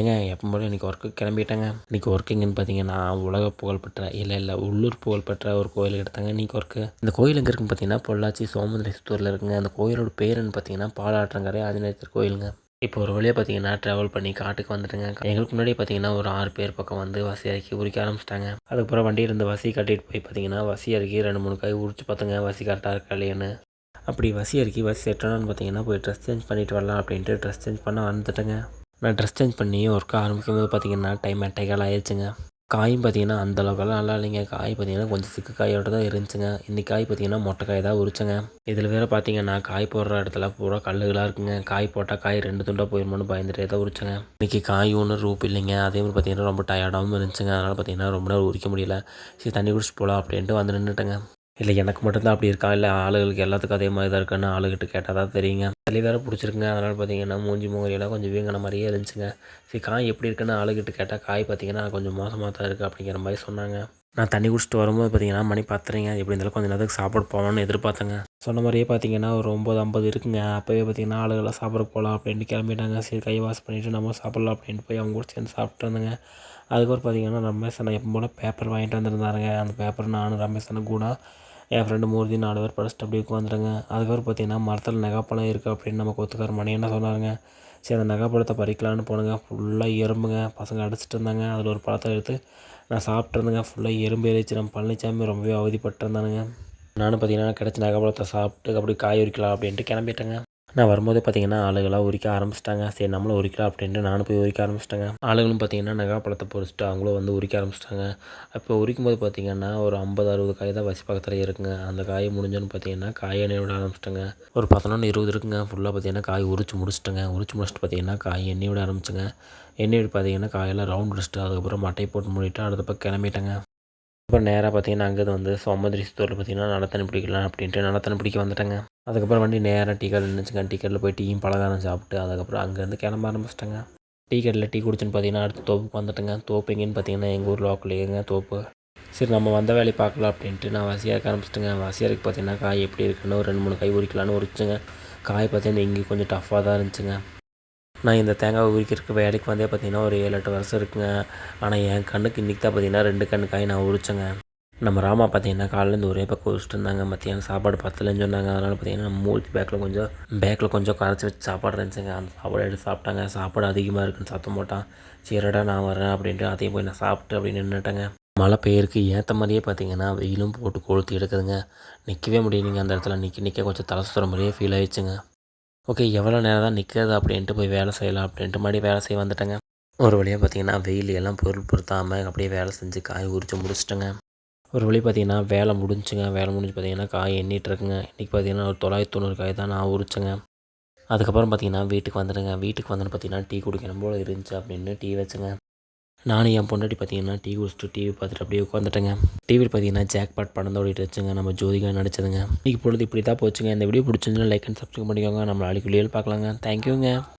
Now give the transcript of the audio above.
ஏங்க எப்போ போல இன்றைக்கி ஒர்க்கு கிளம்பிட்டேங்க. இன்றைக்கி ஒர்க்குங்கன்னு பார்த்தீங்கன்னா உலக புகழ்பெற்ற இல்லை இல்லை உள்ளூர் புகழ்பெற்ற ஒரு கோயில் எடுத்தாங்க இன்றைக்கி ஒர்க்கு இந்த கோயில் எங்கே இருக்குன்னு பார்த்தீங்கன்னா பொள்ளாச்சி சோமதுரேஸ்வரத்தில் இருக்குங்க. அந்த கோயிலோட பேருன்னு பார்த்தீங்கன்னா பாலாற்றங்கரை ஆஞ்சநேயர் கோயிலுங்க. இப்போ ஒரு வழியாக பார்த்தீங்கன்னா ட்ராவல் பண்ணி காட்டுக்கு வந்துட்டுங்க. எங்களுக்கு முன்னாடி பார்த்தீங்கன்னா ஒரு ஆறு பேர் பக்கம் வந்து வசி இறக்கி உரிக்க ஆரம்பிச்சிட்டாங்க. அதுக்கப்புறம் வண்டியில் இருந்து வசி கட்டிட்டு போய் பார்த்தீங்கன்னா வசி இறக்கி ரெண்டு மூணு காய் உரிச்சு பார்த்துங்க வசி கரெக்டாக இருக்கா இல்லையான்னு. அப்படி வசி இறக்கி வசி செட்டணும்னு பார்த்தீங்கன்னா போய் ட்ரெஸ் சேஞ்ச் பண்ணிட்டு வரலாம் அப்படின்ட்டு ட்ரெஸ் சேஞ்ச் பண்ண வந்துட்டேங்க. நான் ட்ரெஸ் சேஞ்ச் பண்ணி ஒர்க் ஆரம்பிக்கும் போது பார்த்தீங்கன்னா டைம் எட்டைக்கால் ஆயிடுச்சுங்க காயும் பார்த்தீங்கன்னா அந்த நல்லா இல்லைங்க. காய் பார்த்தீங்கன்னா கொஞ்சம் சிக்கு காயோட தான் இருந்துச்சுங்க. இன்றைக்கி காய் பார்த்தீங்கன்னா மொட்டை காய் தான் உரிச்சங்க. இதில் வேறு பார்த்தீங்கன்னா காய் போடுற இடத்துல பூரா கல்லுகளாக இருக்குங்க. காய் போட்டால் காய் ரெண்டு துண்டாக போயிருமோன்னு பயந்துட்டே தான் உரிச்சங்க. இன்றைக்கி காய் ஒன்றும் ரூப் இல்லைங்க. அதே மாதிரி பார்த்தீங்கன்னா ரொம்ப டயர்டாகவும் இருந்துச்சுங்க. அதனால் பார்த்தீங்கன்னா ரொம்ப நேரம் உரிக்க முடியல. சரி தண்ணி குடிச்சு போகலாம் அப்படின்ட்டு வந்து நின்றுட்டேங்க இல்லை எனக்கு மட்டும்தான் அப்படி இருக்கா? இல்லை ஆளுகளுக்கு எல்லாத்துக்கும் அதே மாதிரி தான் இருக்கான்னு ஆளுகிட்ட கேட்டால் தான் தெரியுங்க. சளி வேறு பிடிச்சிருக்குங்க அதனால் பார்த்தீங்கன்னா மூஞ்சி மூங்கரியெல்லாம் கொஞ்சம் வீங்கின மாதிரியே இருந்துச்சுங்க. சரி காய் எப்படி இருக்குன்னு ஆளுகிட்ட கேட்டால் காய் பார்த்தீங்கன்னா கொஞ்சம் மோசமாக தான் இருக்குது அப்படிங்கிற மாதிரி சொன்னாங்க. நான் தண்ணி குடிச்சிட்டு வரும்போது பார்த்தீங்கன்னா மணி பார்த்துறீங்க எப்படி இருந்தாலும் கொஞ்சம் நேரத்துக்கு சாப்பாடு போகணும்னு எதிர்பார்த்தேங்க. சொன்ன மாதிரியே பார்த்தீங்கன்னா ஒரு ஒம்பது ஐம்பது இருக்குங்க. அப்போவே பார்த்தீங்கன்னா ஆளுகளாக சாப்பிட போகலாம் அப்படின்ட்டு கிளம்பிட்டாங்க. சரி கை வாஷ் பண்ணிவிட்டு நம்ம சாப்பிட்லாம் அப்படின்ட்டு போய் அவங்க கூட சேர்ந்து சாப்பிட்ருந்தேங்க அதுக்கப்புறம் பார்த்தீங்கன்னா ரமேஷ் அண்ணன் எப்போ போல் பேப்பர் வாங்கிட்டு வந்திருந்தாருங்க. அந்த பேப்பர் நானும் ரமேஷ் அண்ணன் கூட என் ஃப்ரெண்டு மூர்த்தி நாலு பேர் படிச்சுட்டு அப்படியே உட்காந்துருங்க. அதுக்கப்புறம் பார்த்தீங்கன்னா மரத்தில் நகைப்பழம் இருக்குது அப்படின்னு நம்ம கொத்துக்கார மணி என்ன சொன்னாருங்க? சரி அந்த நகைப்பழத்தை பறிக்கலான்னு போனுங்க. ஃபுல்லாக எறும்புங்க. பசங்க அடிச்சிட்டு இருந்தாங்க. அதில் ஒரு பழத்தை எடுத்து நான் சாப்பிட்ருந்தேங்க ஃபுல்லாக எறும்பு ஏறிச்சு நம்ம பழனிசாமி ரொம்பவே அவதிப்பட்டிருந்தானுங்க நானும் பார்த்தீங்கன்னா கிடச்ச நகைப்பழத்தை சாப்பிட்டு அப்படி காய் உரிக்கலாம் அப்படின்ட்டு கிளம்பிட்டேங்க. நான் வரும்போது பார்த்தீங்கன்னா ஆளுகளாக உரிக்க ஆரம்பிச்சிட்டாங்க. சரி நம்மளும் உரிக்கலாம் அப்படின்ட்டு நானும் போய் உரிக்க ஆரம்பிச்சிட்டேங்க. ஆளுகளும் பார்த்தீங்கன்னா நகாப்பழத்தை பொறிச்சிட்டு அவங்களும் வந்து உரிக்க ஆரம்பிச்சிட்டாங்க. அப்போ உரிக்கும் போது பார்த்தீங்கன்னா ஒரு ஐம்பது அறுபது காய் தான் வசி பக்கத்தில் இருக்குங்க. அந்த காய் முடிஞ்சோன்னு பார்த்தீங்கன்னா காயை எண்ணெய் விட ஆரம்பிச்சிட்டேங்க. ஒரு பதினொன்று இருபது இருக்குங்க. ஃபுல்லாக பார்த்தீங்கன்னா காய் உரிச்சு முடிச்சிட்டேங்க. உரிச்சு முடிச்சுட்டு பார்த்தீங்கன்னா காய் எண்ணெய் விட ஆரம்பிச்சுங்க. எண்ணெய் விட பார்த்தீங்கன்னா காயெல்லாம் ரவுண்ட் அடிச்சிட்டு அதுக்கப்புறம் மட்டை போட்டு மூடிட்டு அடுத்த பக்கம் கிளம்பிட்டேங்க. அப்புறம் நேராக பார்த்தீங்கன்னா அங்கேருந்து வந்து சோமதிரி ஸ்டோரில் பார்த்தீங்கன்னா நடத்தனை பிடிக்கலாம் அப்படின்ட்டு நடத்தனை பிடிக்க வந்துட்டேங்க. அதுக்கப்புறம் வண்டி நேராக டீ கடை நினச்சிங்க டீ கடையில் போய் டீயும் பலகாரம் சாப்பிட்டு அதுக்கப்புறம் அங்கேருந்து கிளம்ப ஆரம்பிச்சிட்டேங்க. டீ கடையில் டீ குடிச்சுன்னு பார்த்தீங்கன்னா அடுத்து தோப்புக்கு வந்துட்டேங்க. தோப்பு எங்கேன்னு பார்த்தீங்கன்னா எங்கள் ஊர் லோக்கல்லேங்க தோப்பு. சரி நம்ம வந்த வேலையை பார்க்கலாம் அப்படின்ட்டு நான் வசியாக இருக்க ஆரம்பிச்சிட்டேங்க. வசியாருக்கு பார்த்தீங்கன்னா காய் எப்படி இருக்குன்னு ஒரு ரெண்டு மூணு காய் உரிக்கலான்னு உரிச்சுங்க. காய் பார்த்தீங்கன்னா இங்கே கொஞ்சம் டஃப்பாக தான் இருந்துச்சுங்க. நான் இந்த தேங்காய் உரிக்கிறதுக்கு வேலைக்கு வந்தே பார்த்தீங்கன்னா ஒரு ஏழு எட்டு வருஷம் இருக்குங்க. ஆனால் என் கண்ணுக்கு இன்றைக்கி தான் பார்த்தீங்கன்னா ரெண்டு கண்ணுக்காய் நான் உரிச்சேங்க. நம்ம ராமா பார்த்தீங்கன்னா காலையிலேருந்து ஒரே பக்கம் உரிச்சிட்டு இருந்தாங்க. மத்தியானம் சாப்பாடு பத்தலைன்னு சொன்னாங்க. அதனால் பார்த்தீங்கன்னா நம்ம மூழ்கி பேக்கில் கொஞ்சம் பேக்கில் கொஞ்சம் கரைச்சி வச்சு சாப்பாடு இருந்துச்சுங்க. அந்த சாப்பாடு எடுத்து சாப்பிட்டாங்க. சாப்பாடு அதிகமாக இருக்குன்னு சத்தம் போட்டான். சீரடா நான் வரேன் அப்படின்ட்டு அதையும் போய் நான் சாப்பிட்டு அப்படின்னு நின்றுட்டேங்க மழை பெய்யறதுக்கு ஏற்ற மாதிரியே பார்த்தீங்கன்னா வெயிலும் போட்டு கொளுத்தி எடுக்குதுங்க. நிற்கவே முடியலைங்க. அந்த இடத்துல நிற்க நிற்க கொஞ்சம் தலை சுற்றுற மாதிரியே ஃபீல் ஆயிடுச்சுங்க. ஓகே எவ்வளோ நேரம் தான் நிற்கிறது அப்படின்ட்டு போய் வேலை செய்யலாம் அப்படின்ட்டு மறுபடியும் வேலை செய்ய வந்துட்டேங்க. ஒரு வழியாக பார்த்தீங்கன்னா வெயில் எல்லாம் பொருள் பொருத்தாமல் அப்படியே வேலை செஞ்சு காய் உரிச்சு முடிச்சிட்டேங்க. ஒரு வழி பார்த்தீங்கன்னா வேலை முடிஞ்சுங்க. வேலை முடிஞ்சு பார்த்தீங்கன்னா காய் எண்ணிட்டுருக்குங்க இன்றைக்கி பார்த்தீங்கன்னா ஒரு தொள்ளாயிரத்தி தொண்ணூறு காய் தான் நான் உரிச்சேங்க. அதுக்கப்புறம் பார்த்தீங்கன்னா வீட்டுக்கு வந்துடுங்க வீட்டுக்கு வந்துட்டு பார்த்தீங்கன்னா டீ குடிக்கணும் போல் இருந்துச்சு அப்படின்னு டீ வச்சுங்க. நானும் என் பொண்டாட்டி பார்த்தீங்கன்னா டீ குடிச்சிட்டு டிவி பார்த்துட்டு அப்படியே உட்காந்துட்டேங்க. டிவியில் பார்த்தீங்கன்னா ஜாக் பாட் படம் தான் ஓடிட்டு வச்சுங்க நம்ம ஜோதிகா நடிச்சதுங்க. இன்றைக்கி பொழுது இப்படி தான் போச்சுங்க. இந்த வீடியோ பிடிச்சிருந்தா லைக் அண்ட் சப்ஸ்கிரைப் பண்ணிக்கோங்க. நம்ம நாளைக்கு வீடியோவில் பார்க்கலாங்க. தேங்க்யூங்க